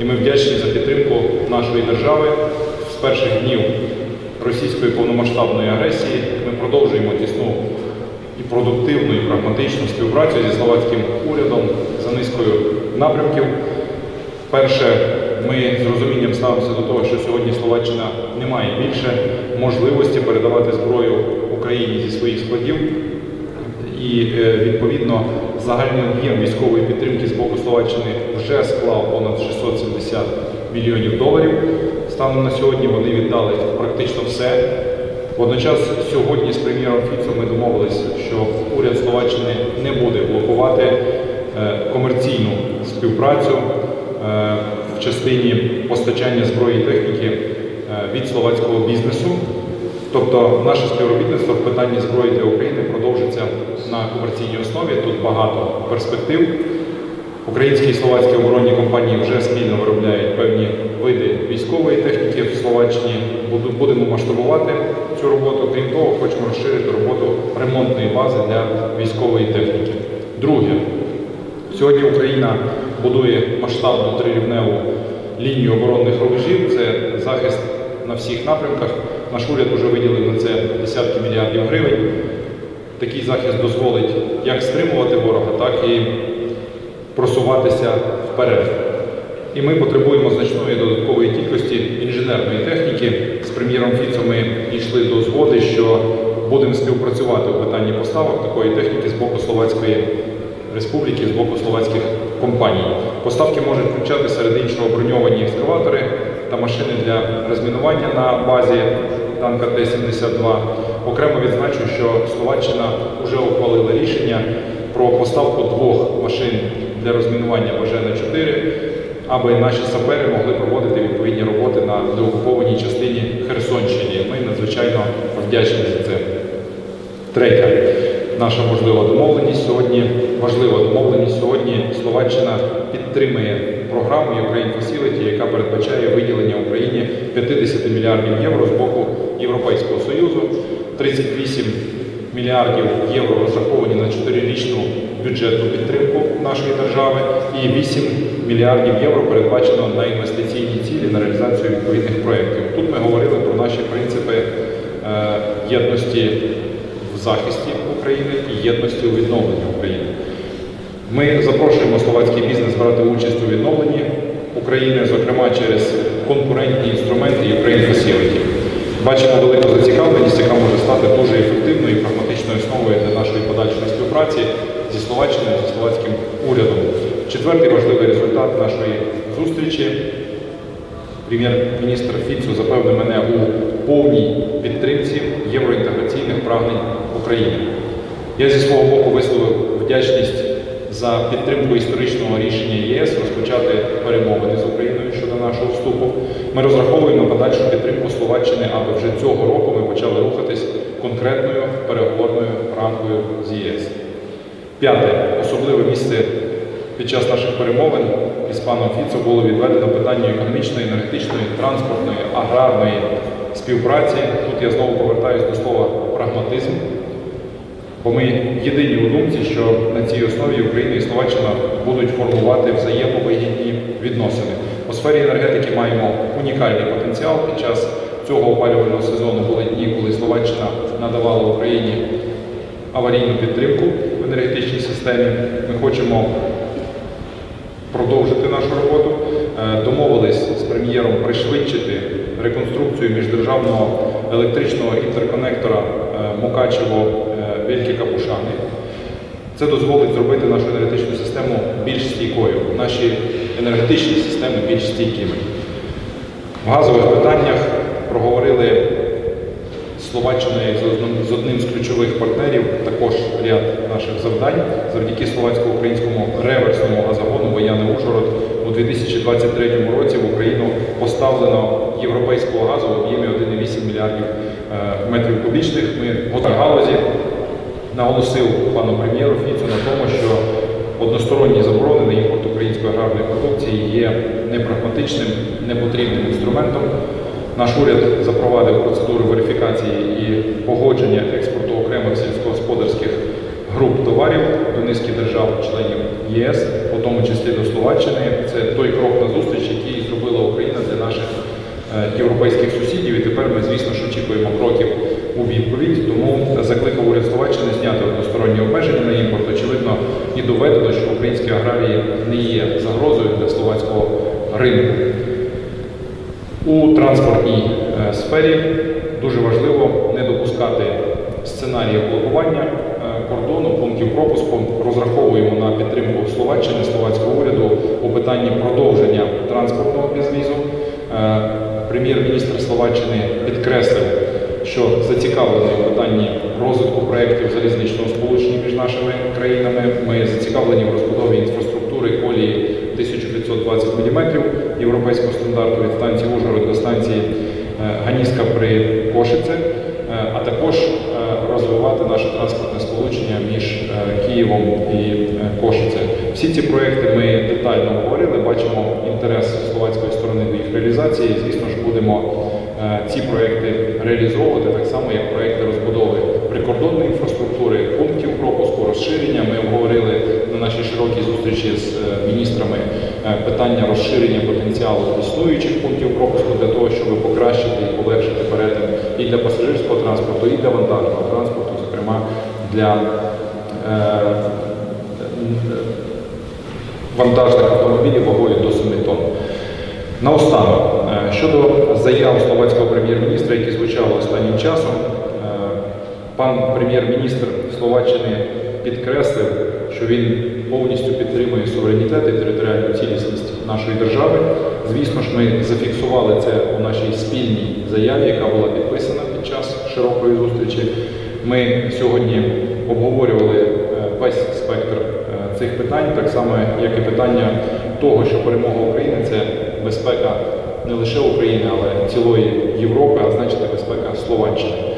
І ми вдячні за підтримку нашої держави з перших днів російської повномасштабної агресії. Ми продовжуємо тісну і продуктивну, і прагматичну співпрацю зі словацьким урядом за низкою напрямків. Перше, ми з розумінням ставимося до того, що сьогодні Словаччина не має більше можливості передавати зброю Україні зі своїх складів. І е, відповідно загальний об'єм військової підтримки з боку Словаччини вже склав понад 670 мільйонів доларів. Станом на сьогодні вони віддали практично все. Водночас сьогодні з прем'єром Фіцо ми домовилися, що уряд Словаччини не буде блокувати е, комерційну співпрацю е, в частині постачання зброї і техніки від словацького бізнесу. Тобто наше співробітництво в питанні зброї для України продовжиться на комерційній основі. Тут багато перспектив. Українські і словацькі оборонні компанії вже спільно виробляють певні види військової техніки в Словаччині. Будемо масштабувати цю роботу. Крім того, хочемо розширити роботу ремонтної бази для військової техніки. Друге, Сьогодні Україна будує масштабну трирівневу лінію оборонних рубежів. Це захист на всіх напрямках. Наш уряд вже виділив на це десятки мільярдів гривень. Такий захист дозволить як стримувати ворога, так і просуватися вперед. І ми потребуємо значної додаткової кількості інженерної техніки. З прем'єром Фіцо ми йшли до згоди, що будемо співпрацювати у питанні поставок такої техніки з боку Словацької Республіки, з боку словацьких компаній. Поставки можуть включати серед іншого броньовані екскаватори та машини для розмінування на базі танка Т-72. Окремо відзначу, що Словаччина вже ухвалила рішення про поставку двох машин для розмінування БЖН-4, аби наші сапери могли проводити відповідні роботи на деокупованій частині Херсонщині. Ми надзвичайно вдячні за це. Третя наша можлива домовленість сьогодні Словаччина підтримує програму Ukraine Facility, яка передбачає виділення Україні 50 мільярдів євро з боку Європейського Союзу, 38 мільярдів євро розраховані на 4-річну бюджетну підтримку нашої держави і 8 мільярдів євро передбачено на інвестиційні цілі на реалізацію відповідних проєктів. Тут ми говорили про наші принципи е, єдності в захисті України і єдності у відновленні України. Ми запрошуємо словацький бізнес брати участь у відновленні України, зокрема через конкурентні інструменти Ukraine Facility. Бачимо велику зацікавленість, яка може стати дуже ефективною і прагматичною основою для нашої подальшої співпраці зі Словаччиною, зі словацьким урядом. Четвертий важливий результат нашої зустрічі Прем'єр-міністр Фіцо запевнив мене у повній підтримці євроінтеграційних прагнень України. Я зі свого боку висловив вдячність за підтримку історичного рішення ЄС розпочати перемовини з Україною щодо нашого вступу. Ми розраховуємо подальшу підтримку Словаччини, аби вже цього року ми почали рухатись конкретною переговорною рамкою з ЄС. П'яте особливе місце під час наших перемовин із паном Фіцо було відведено питання економічної, енергетичної, транспортної, аграрної співпраці. Тут я знову повертаюся до слова прагматизм, бо ми єдині у думці, що на цій основі Україна і Словаччина будуть формувати взаємовигідні відносини. У сфері енергетики маємо унікальний потенціал. Під час цього опалювального сезону були дні, коли Словаччина надавала Україні аварійну підтримку в енергетичній системі. Ми хочемо продовжити нашу роботу. Е, Домовились з прем'єром пришвидшити реконструкцію міждержавного електричного інтерконектора е, Мукачево-Вількі Капушани. Це дозволить зробити нашу енергетичну систему більш стійкою, наші енергетичні системи більш стійкими. В газових питаннях проговорили з з одним- з ключових партнерів також ряд наших завдань. Завдяки словацько-українському реверсному газогону Вояни Ужгород у 2023 році в Україну поставлено європейського газу в об'ємі 1,8 мільярдів е, метрів кубічних. Ми в галузі наголосив пану прем'єру Фіцу на тому, що односторонні заборони на імпорт української аграрної продукції є непрагматичним, непотрібним інструментом. Наш уряд запровадив процедуру верифікації і погодження експорту окремих сільськогосподарських груп товарів до низки держав-членів ЄС, у тому числі до Словаччини. Це той крок на зустріч, який зробила Україна для наших е, європейських сусідів. І тепер ми, звісно ж, очікуємо кроків у відповідь. Тому закликав уряд Словаччини зняти односторонні обмеження на імпорт. Очевидно, і доведено, що українські аграрії не є загрозою для словацького ринку. У транспортній е, сфері дуже важливо не допускати сценаріїв блокування е, кордону, пунктів пропуску. Розраховуємо на підтримку Словаччини, словацького уряду у питанні продовження транспортного безвізу. Е, Прем'єр-міністр Словаччини підкреслив, що зацікавлений у питанні розвитку проєктів залізничного сполучення між нашими країнами. Ми зацікавлені в розбудові інфраструктури колії 1520 мм європейського стандарту від станції Ужгород до станції е, Ганіська при Кошице, е, а також е, розвивати наше транспортне сполучення між Києвом і Кошице. Всі ці проекти ми детально говорили, бачимо інтерес словацької сторони до їх реалізації. Звісно ж, будемо ці проекти реалізовувати так само, як проекти розбудови прикордонної інфраструктури, пунктів пропуску, розширення. Ми обговорили на нашій широкій зустрічі з е, міністрами е, питання розширення потенціалу існуючих пунктів пропуску для того, щоб покращити і полегшити перетин і для пасажирського транспорту, і для вантажного транспорту, зокрема для е, вантажних автомобілів вагою до 7 тонн. Наостанок, е, щодо заяв словацького прем'єр-міністра, які звучали останнім часом, е, пан прем'єр-міністр Словаччини підкреслив, що він повністю підтримує суверенітет і територіальну цілісність нашої держави. Звісно ж, ми зафіксували це у нашій спільній заяві, яка була підписана під час широкої зустрічі. Ми сьогодні обговорювали е, весь спектр е, цих питань, так само як і питання того, що перемога України це безпека не лише України, але цілої Європи, а значить безпека Словаччини.